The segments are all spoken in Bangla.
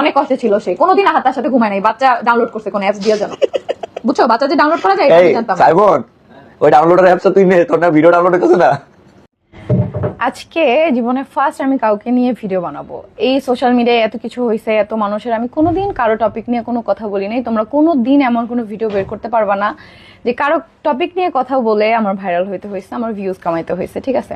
অনেক কষ্টে ছিল সে। কোনোদিন আহাত তার সাথে ঘুমায় নাই। বাচ্চা ডাউনলোড করছে কোন অ্যাপস দিয়ে জানো বুঝছ? বাচ্চা যে ডাউনলোড করা যায় এটা জানতাম। সাইমন ওই ডাউনলোডার অ্যাপসটা তুই নে তোর না ভিডিও ডাউনলোড করছিস না? আজকে জীবনে ফার্স্ট আমি কাউকে নিয়ে ভিডিও বানাবো। এই সোশ্যাল মিডিয়ায় এত কিছু হয়েছে এত মানুষের। আমি কোনোদিন কারও টপিক নিয়ে কোনো কথা বলি নাই। তোমরা কোনো দিন এমন কোনো ভিডিও বের করতে পারবা না যে কারও টপিক নিয়ে কথা বলে আমার ভাইরাল হইতে হয়েছে আমার ভিউজ কামাইতে হয়েছে ঠিক আছে?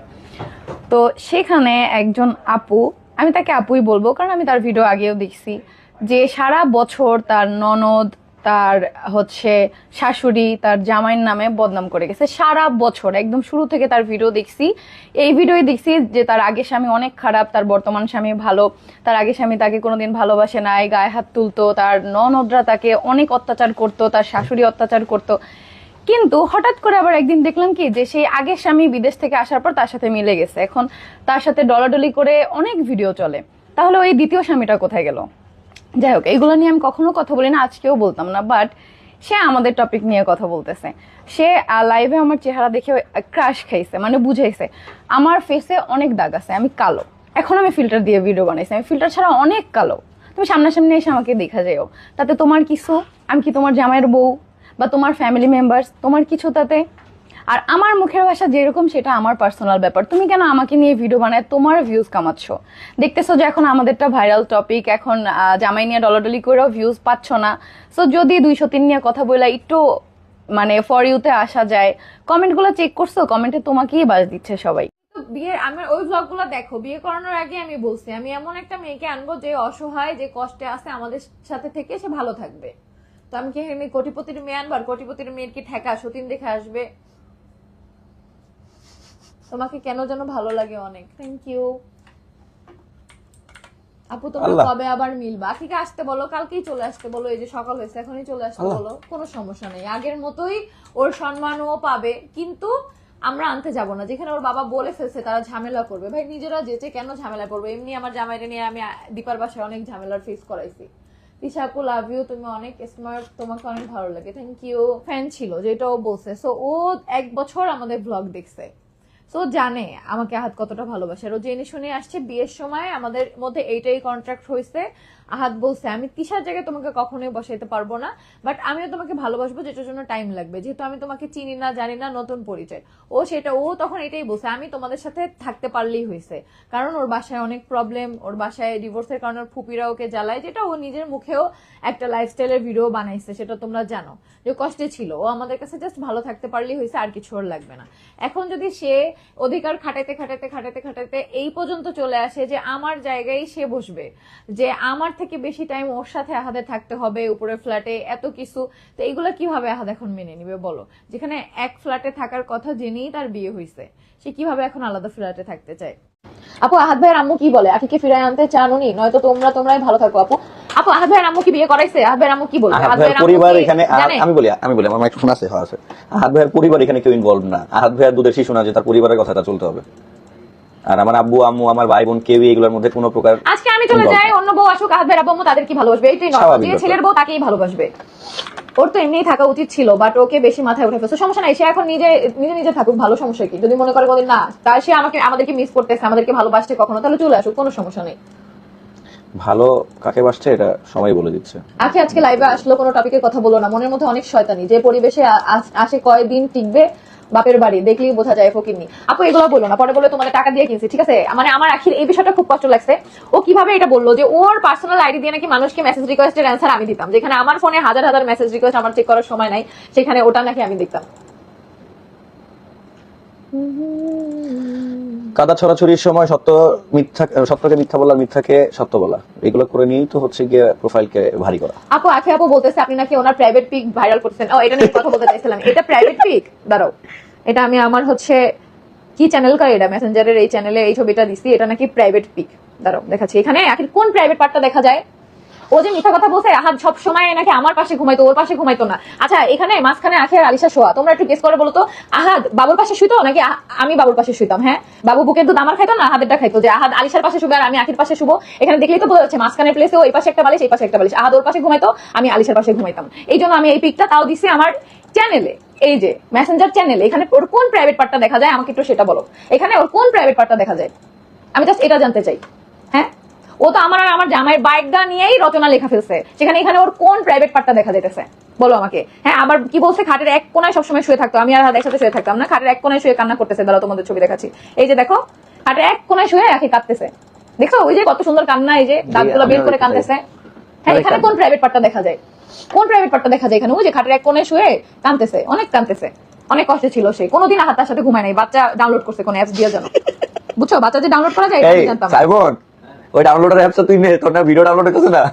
তো সেখানে একজন আপু আমি তাকে আপুই বলব, কারণ আমি তার ভিডিও আগেও দেখছি যে সারা বছর তার ননদ, তার হচ্ছে শাশুড়ি, তার জামাইয়ের নামে বদনাম করে গেছে। সারা বছর, একদম শুরু থেকে তার ভিডিও দেখছি। এই ভিডিওই দেখছি যে তার আগে স্বামী অনেক খারাপ, তার বর্তমান স্বামী ভালো, তার আগে স্বামী তাকে কোনোদিন ভালোবাসে নাই, গায়ে হাত তুলতো, তার ননদরা তাকে অনেক অত্যাচার করতো, তার শাশুড়ি অত্যাচার করতো। কিন্তু হঠাৎ করে আবার একদিন দেখলাম কি যে সেই আগের স্বামী বিদেশ থেকে আসার পর তার সাথে মিলে গেছে। এখন তার সাথে ডলাডলি করে অনেক ভিডিও চলে। তাহলে ওই দ্বিতীয় স্বামীটা কোথায় গেল? যাই হোক এইগুলো নিয়ে আমি কখনো কথা বলি না, আজকেও বলতাম না বাট সে আমাদের টপিক নিয়ে কথা বলতেছে। সে লাইভে আমার চেহারা দেখে ক্রাশ খাইছে মানে বুঝাইছে। আমার ফেসে অনেক দাগ আছে, আমি কালো। এখন আমি ফিল্টার দিয়ে ভিডিও বানাইছি। আমি ফিল্টার ছাড়া অনেক কালো। তুমি সামনাসামনি এসে আমাকে দেখা যাও তাতে তোমার কিছু আমি কি তোমার জামাইয়ের বউ? বা তোমার ফ্যামিলি মেম্বার্স তোমার কিছু তাতে আর আমার মুখের ভাষা যেরকম, সেটা আমার পার্সোনাল ব্যাপার। তুমি কেন আমাকে নিয়ে ভিডিও বানায়? তোমার ভিউজ কামাচ্ছ। দেখতেছো যে এখন আমাদেরটা ভাইরাল টপিক এখন জামাই নিয়ে ডলাডলি করেও ভিউজ পাচ্ছ না। সো যদি দুইশো তিন নিয়ে কথা বলে একটু মানে ফর ইউতে আসা যায় কমেন্টগুলো চেক করছ কমেন্টে তোমাকেই বাজ দিচ্ছে সবাই। বিয়ের, আমার ওই ব্লগগুলো দেখো, বিয়ে করানোর আগে আমি বলছি, আমি এমন একটা মেয়েকে আনব যে অসহায়, যে কষ্টে আছে, আমাদের সাথে থেকে সে ভালো থাকবে। তো আমি কি এখানে কোটিপতির মেয়ে আনবার কোটিপতির মেয়ের কি ঠেকা? সতীন দেখে আসবে। তোমাকে কেন যেন ভালো লাগে অনেক। থ্যাংক ইউ আপু তোমরা কবে আবার মিলবা? আখিকে আসতে বলো কালকেই চলে আসতে বলো এই যে সকাল হয়েছে এখনই চলে আসতে বলো। কোনো সমস্যা নেই আগের মতোই ওর সম্মানও পাবে। কিন্তু আমরা আনতে যাব না যেখানে ওর বাবা বলে ফেলছে তারা ঝামেলা করবে। ভাই নিজেরা যেচে কেন ঝামেলা করবে? এমনি আমার জামাইটা নিয়ে আমি দীপার বাসায় অনেক ঝামেলার ফেস করাইছি। তিশাকু লাভ ইউ তুমি অনেক স্মার্ট তোমাকে অনেক ভালো লাগে। থ্যাংক ইউ ফ্যান ছিল, যেটা ও বলছে। সো ও এক বছর আমাদের ব্লগ দেখছে। সো জানে আমাকে আহাত কতটা ভালোবাসে। আর ও জেনে শুনে আসছে, বিয়ের সময় আমাদের মধ্যে এইটাই কন্ট্রাক্ট হয়েছে আহাত বলছে, আমি তিসার জায়গায় তোমাকে কখনোই বসাইতে পারব না বাট আমিও তোমাকে ভালোবাসবো, যেটার জন্য টাইম লাগবে। যেহেতু আমি তোমাকে চিনি না, জানি না, নতুন পরিচয়। ও সেটা, ও তখন এটাই বলছে, আমি তোমাদের সাথে থাকতে পারলেই হয়েছে কারণ ওর বাসায় অনেক প্রবলেম ওর বাসায় ডিভোর্সের কারণে ওর ফুপিরা ওকে জ্বালায়, যেটা ও নিজের মুখেও একটা লাইফস্টাইলের ভিডিও বানাইছে, সেটা তোমরা জানো। যে কষ্টে ছিল, ও আমাদের কাছে জাস্ট ভালো থাকতে পারলেই হয়েছে আর কিছু ওর লাগবে না। এখন যদি সে অধিকার খাটাইতে খাটাইতে খাটাইতে খাটাইতে এই পর্যন্ত চলে আসে যে আমার জায়গায় সে বসবে। যে আমার থেকে বেশি টাইম ওর সাথে আহাদে থাকতে হবে উপরে ফ্ল্যাটে এত কিছু। তো এইগুলো কীভাবে আহাদ এখন মেনে নিবে বলো? যেখানে এক ফ্ল্যাটে থাকার কথা জেনেই তার বিয়ে হয়েছে সে কীভাবে এখন আলাদা ফ্ল্যাটে থাকতে চায়? আপু, আহাদ ভাইয়ের আম্মু কি বলে? আপনি আখিকে ফিরাই আনতে চান উনি? নয়তো তোমরা, তোমরাই ভালো থাকো, আপু। আপু আহাদ ভাইয়ের আম্মু কি বিয়ে করাইছে। আহাদ ভাইয়ের আম্মু কি বলবে? আহাদ ভাইয়ের পরিবার এখানে আমি বলি আমি বলি আমার মাইক্রোফোন আছে হ্যাঁ আছে। আহাদ ভাইয়ের পরিবার এখানে কেউ ইনভলভ না। আহাদ ভাইয়ের দুধের শিশু না যে তার পরিবারের কথাটা চলতে হবে। আর আমার আব্বু আম্মু আমার ভাই বোন এগুলোর মধ্যে কোনো প্রকার আজকে আমি চলে যাই অন্য বউ আসুক আহাদ ভাইয়ের আব্বু আম্মু ভালোবাসবে। এইটাই নয় যে ছেলের বউ তাকেই ভালোবাসবে। ওর তো এমনিই থাকা উচিত ছিল বাট ওকে বেশি মাথায় উঠে ফেলছে। সমস্যা নাই সে এখন নিজে নিজে নিজে থাকুক ভালো সমস্যা কি? যদি মনে করে কোনদিন না তাই সে আমাকে আমাদেরকে মিস করতেছে আমাদেরকে ভালোবাসছে কখনো তাহলে চলে আসুক কোনো সমস্যা নেই। ভালো কাকে বাসছে এটা সবাই বলে দিচ্ছে। আজকে আজকে লাইভে আসলো কোনো টপিকের কথা বলো না। মনের মধ্যে অনেক শয়তানি। যে পরিবেশে আ- আসে কয়দিন টিকবে বাপের বাড়ি দেখলেই বোঝা যায় ফকিরনি আপু এগুলো বলো না। পরে বলে তোমাদের টাকা দিয়ে কিনছি ঠিক আছে? মানে আমার আখির এই বিষয়টা খুব কষ্ট লাগছে। ও কীভাবে এটা বলল যে ওর পার্সোনাল আইডি দিয়ে নাকি মানুষকে মেসেজ রিকোয়েস্টের অ্যান্সার আমি দিতাম যেখানে আমার ফোনে হাজার হাজার মেসেজ রিকোয়েস্ট আমার চেক করার সময় নাই সেখানে ওটা নাকি আমি দেখতাম। কাদা ছড়াছড়ির সময় সত্য মিথ্যা সত্যকে মিথ্যা বলা মিথ্যাকে সত্য বলা। এগুলো করে নিয়েই তো হচ্ছে গিয়ে প্রোফাইলকে ভারী করা। আপু আখে আপু বলতেছে আপনি নাকি ওনার প্রাইভেট পিক ভাইরাল করছেন। ও, এটা নিয়ে কথা বলতে চাইছিলাম। এটা প্রাইভেট পিক দাঁড়াও। এটা আমি আমার হচ্ছে, কি চ্যানেল কার এটা? মেসেঞ্জারের এই চ্যানেলে এই ছবিটা দিছি। এটা নাকি প্রাইভেট পিক দাঁড়াও, দেখাচ্ছি। এখানে আখির কোন প্রাইভেট পার্টটা দেখা যায়? ও যে মিথ্যা কথা বলছে আহাদ সব সময় নাকি আমার পাশে ঘুমাইতো, ওর পাশে ঘুমাইতো না। আচ্ছা এখানে মাঝখানে আখি আর আলিশা শোয়া, তোমরা একটু গেস করে বলো তো আহাদ বাবুর পাশে শুইতো নাকি আমি বাবুর পাশে শুইতাম হ্যাঁ? বাবু বুকের দুধ আমার খাইতো না, আহাদেরটা খাইতো, যে আহাদ আলিশার পাশে শুবে আর আমি আখির পাশে শুবো। এখানে দেখলেই তো বোঝা যাচ্ছে মাঝখানে প্লেসে ওই পাশে একটা বালিশ, এই পাশে একটা বালিশ। আহাদ ওর পাশে ঘুমাইতো, আমি আলিশার পাশে ঘুমাইতাম। এই জন্য আমি এই পিকটা তাও দিছি আমার চ্যানেলে এই যে মেসেঞ্জার চ্যানেলে এখানে ওর কোন প্রাইভেট পার্টটা দেখা যায়, আমাকে একটু সেটা বলো। এখানে ওর কোন প্রাইভেট পার্টটা দেখা যায়? আমি জাস্ট এটা জানতে চাই হ্যাঁ? ও তো আমার আর আমার জামাইয়ের বাইকটা নিয়েই রচনা লেখা ফেলছে। সেখানে এখানে ওর কোন প্রাইভেট পার্টটা দেখা যেতেছে? বলো আমাকে। হ্যাঁ আবার কি বলছে? খাটের এক কোনায় সবসময় শুয়ে থাকতো। আমি আর হাত একসাথে শুয়ে থাকতাম না। খাটের এক কোনায় শুয়ে কান্না করতেছে। দাঁড়াও তোমাদের ছবি দেখাচ্ছি। এই যে দেখো খাটের এক কোনায় শুয়ে একে কাঁদতেছে। দেখছ? ওই যে কত সুন্দর কান্না এই যে দাঁতগুলো বের করে কাঁদতেছে। হ্যাঁ এখানে কোন প্রাইভেট পার্টটা দেখা যায়? কোন প্রাইভেট পার্টটা দেখা যায় এখানে? ওই যে খাটের এক কোণে শুয়ে কাঁদতেছে। অনেক কাঁদতেছে। অনেক কষ্টে ছিল সে। কোনোদিন হাতার সাথে ঘুমায় নাই। বাচ্চা ডাউনলোড করছে কোন অ্যাপস দিয়ে জানো বুঝছ? বাচ্চা যে ডাউনলোড করা যায় এটা জানতাম ওই ডাউনলোডের অ্যাপসটা তুই নে তোর না ভিডিও ডাউনলোড করছিস না?